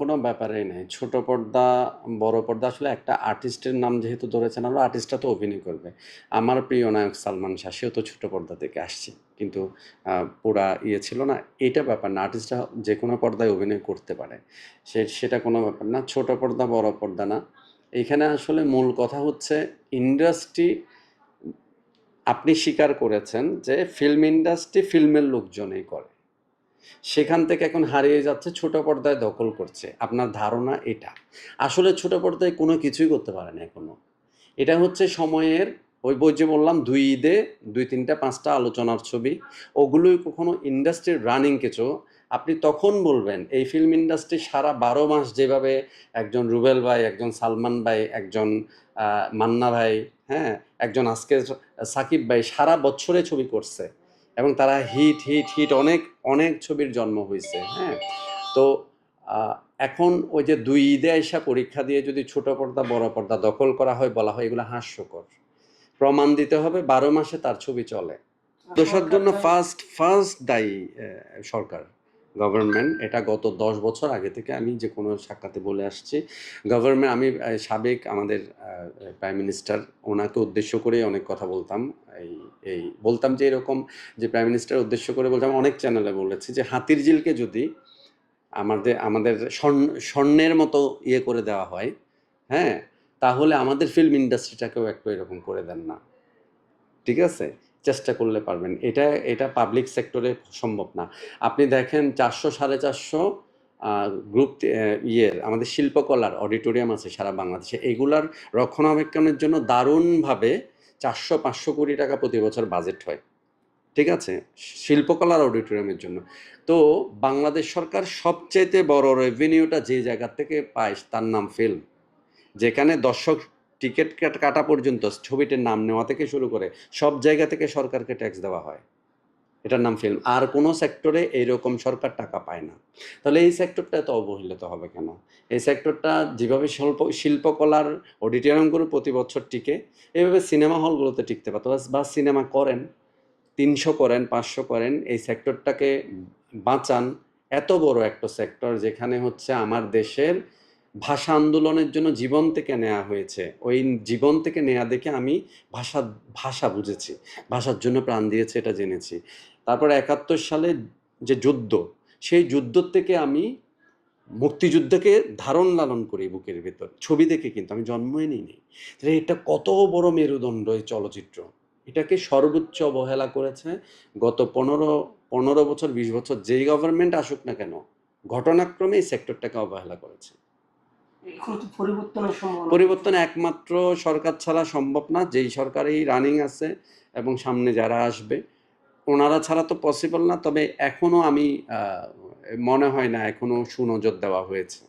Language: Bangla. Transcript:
কোনো ব্যাপারেই নেই। ছোট পর্দা, বড় পর্দা আসলে একটা আর্টিস্টের নাম যেহেতু ধরেছেন আমরা আর্টিস্টটা তো অভিনয় করবে। আমার প্রিয় নায়ক সালমান শাহ, সেও তো ছোট পর্দা থেকে আসছে। কিন্তু পুরা ইয়ে ছিল না। এটা ব্যাপার না আর্টিস্টরা যে কোনো পর্দায় অভিনয় করতে পারে। সে, সেটা কোনো ব্যাপার না, ছোট পর্দা, বড় পর্দা না। এখানে আসলে মূল কথা হচ্ছে ইন্ডাস্ট্রি আপনি স্বীকার করেছেন যে ফিল্ম ইন্ডাস্ট্রি ফিল্মের লোকজনই করে। সেখান থেকে এখন হারিয়ে যাচ্ছে ছোট পর্দায় দখল করছে। আপনার ধারণা এটা। আসলে ছোট পর্দায় কোনো কিছুই করতে পারে না এখনও। এটা হচ্ছে সময়ের, ওই বই যে বললাম, দুই ঈদে দুই, তিনটা, পাঁচটা আলোচনার ছবি। ওগুলোই কখনো ইন্ডাস্ট্রির রানিং কিছু আপনি তখন বলবেন, এই ফিল্ম ইন্ডাস্ট্রি সারা বারো মাস যেভাবে একজন রুবেল ভাই, একজন সালমান ভাই, একজন মান্না ভাই হ্যাঁ একজন আজকে সাকিব ভাই সারা বছরে ছবি করছে। এবং তারা হিট হিট হিট অনেক অনেক ছবির জন্ম হয়েছে হ্যাঁ? তো এখন ওই যে দুই ঈদে আইসা পরীক্ষা দিয়ে যদি ছোট পর্দা বড় পর্দা দখল করা হয় বলা হয় এগুলো হাস্যকর। প্রমাণ দিতে হবে বারো মাসে তার ছবি চলে। দোষার জন্য ফার্স্ট ফার্স্ট দায়ী সরকার। গভর্নমেন্ট এটা গত দশ বছর আগে থেকে আমি যে কোনো সাক্ষাতে বলে আসছি। গভর্নমেন্ট আমি সাবেক আমাদের প্রাইম মিনিস্টার ওনাকে উদ্দেশ্য করেই অনেক কথা বলতাম। এই এই, বলতাম যে এরকম যে প্রাইম মিনিস্টার উদ্দেশ্য করে বলতাম, অনেক চ্যানেলে বলেছি যে হাতির ঝিলকে যদি আমাদের আমাদের স্বর্ণ, স্বর্ণের মতো ইয়ে করে দেওয়া হয় হ্যাঁ তাহলে আমাদের ফিল্ম ইন্ডাস্ট্রিটাকেও একটু এরকম করে দেন না। ঠিক আছে? চেষ্টা করলে পারবেন। এটা এটা পাবলিক সেক্টরে সম্ভব না। আপনি দেখেন চারশো, সাড়ে চারশো গ্রুপ ইয়ের, আমাদের শিল্পকলার অডিটোরিয়াম আছে সারা বাংলাদেশে। এগুলার রক্ষণাবেক্ষণের জন্য দারুণভাবে চারশো, পাঁচশো কোটি টাকা প্রতি বছর বাজেট হয়। ঠিক আছে? শিল্পকলার অডিটোরিয়ামের জন্য। তো বাংলাদেশ সরকার সবচাইতে বড় রেভিনিউটা যে জায়গা থেকে পায় তার নাম ফিল্ম যেখানে দর্শক টিকিট কাটা পর্যন্ত ছবিটির নাম নেওয়া থেকে শুরু করে সব জায়গা থেকে সরকারকে ট্যাক্স দেওয়া হয়। এটার নাম ফিল্ম আর কোনো সেক্টরে এইরকম সরকার টাকা পায় না। তাহলে এই সেক্টরটা এত অবহেলিত হবে কেন? এই সেক্টরটা যেভাবে শিল্প, শিল্পকলার অডিটোরিয়ামগুলো প্রতি বছর টিকে এইভাবে সিনেমা হলগুলোতে টিকতে পারতো বা সিনেমা করেন, তিনশো করেন, পাঁচশো করেন, এই সেক্টরটাকে বাঁচান। এত বড় একটা সেক্টর যেখানে হচ্ছে আমার দেশের ভাষা আন্দোলনের জন্য জীবন থেকে নেওয়া হয়েছে। ওই জীবন থেকে নেওয়া দেখে আমি ভাষা ভাষা বুঝেছি। ভাষার জন্য প্রাণ দিয়েছে, এটা জেনেছি। তারপর একাত্তর সালে যে যুদ্ধ, সেই যুদ্ধ থেকে আমি মুক্তিযুদ্ধকে ধারণ লালন করি বুকের ভেতর। ছবি দেখে কিন্তু, আমি জন্মই নিইনি তাহলে এটা কত বড় মেরুদণ্ড এই চলচ্চিত্র? এটাকে সর্বোচ্চ অবহেলা করেছে গত পনেরো পনেরো বছর, বিশ বছর যেই গভর্নমেন্ট আসুক না কেন, ঘটনাক্রমে এই সেক্টরটাকে অবহেলা করেছে এখন তো পরিবর্তনের সম্ভাবনা পরিবর্তন একমাত্র সরকার ছাড়া সম্ভব না। যেই সরকারই রানিং আছে এবং সামনে যারা আসবে, ওনারা ছাড়া তো পসিবল না। তবে এখনও আমি মনে হয় না এখনও সুনজর দেওয়া হয়েছে।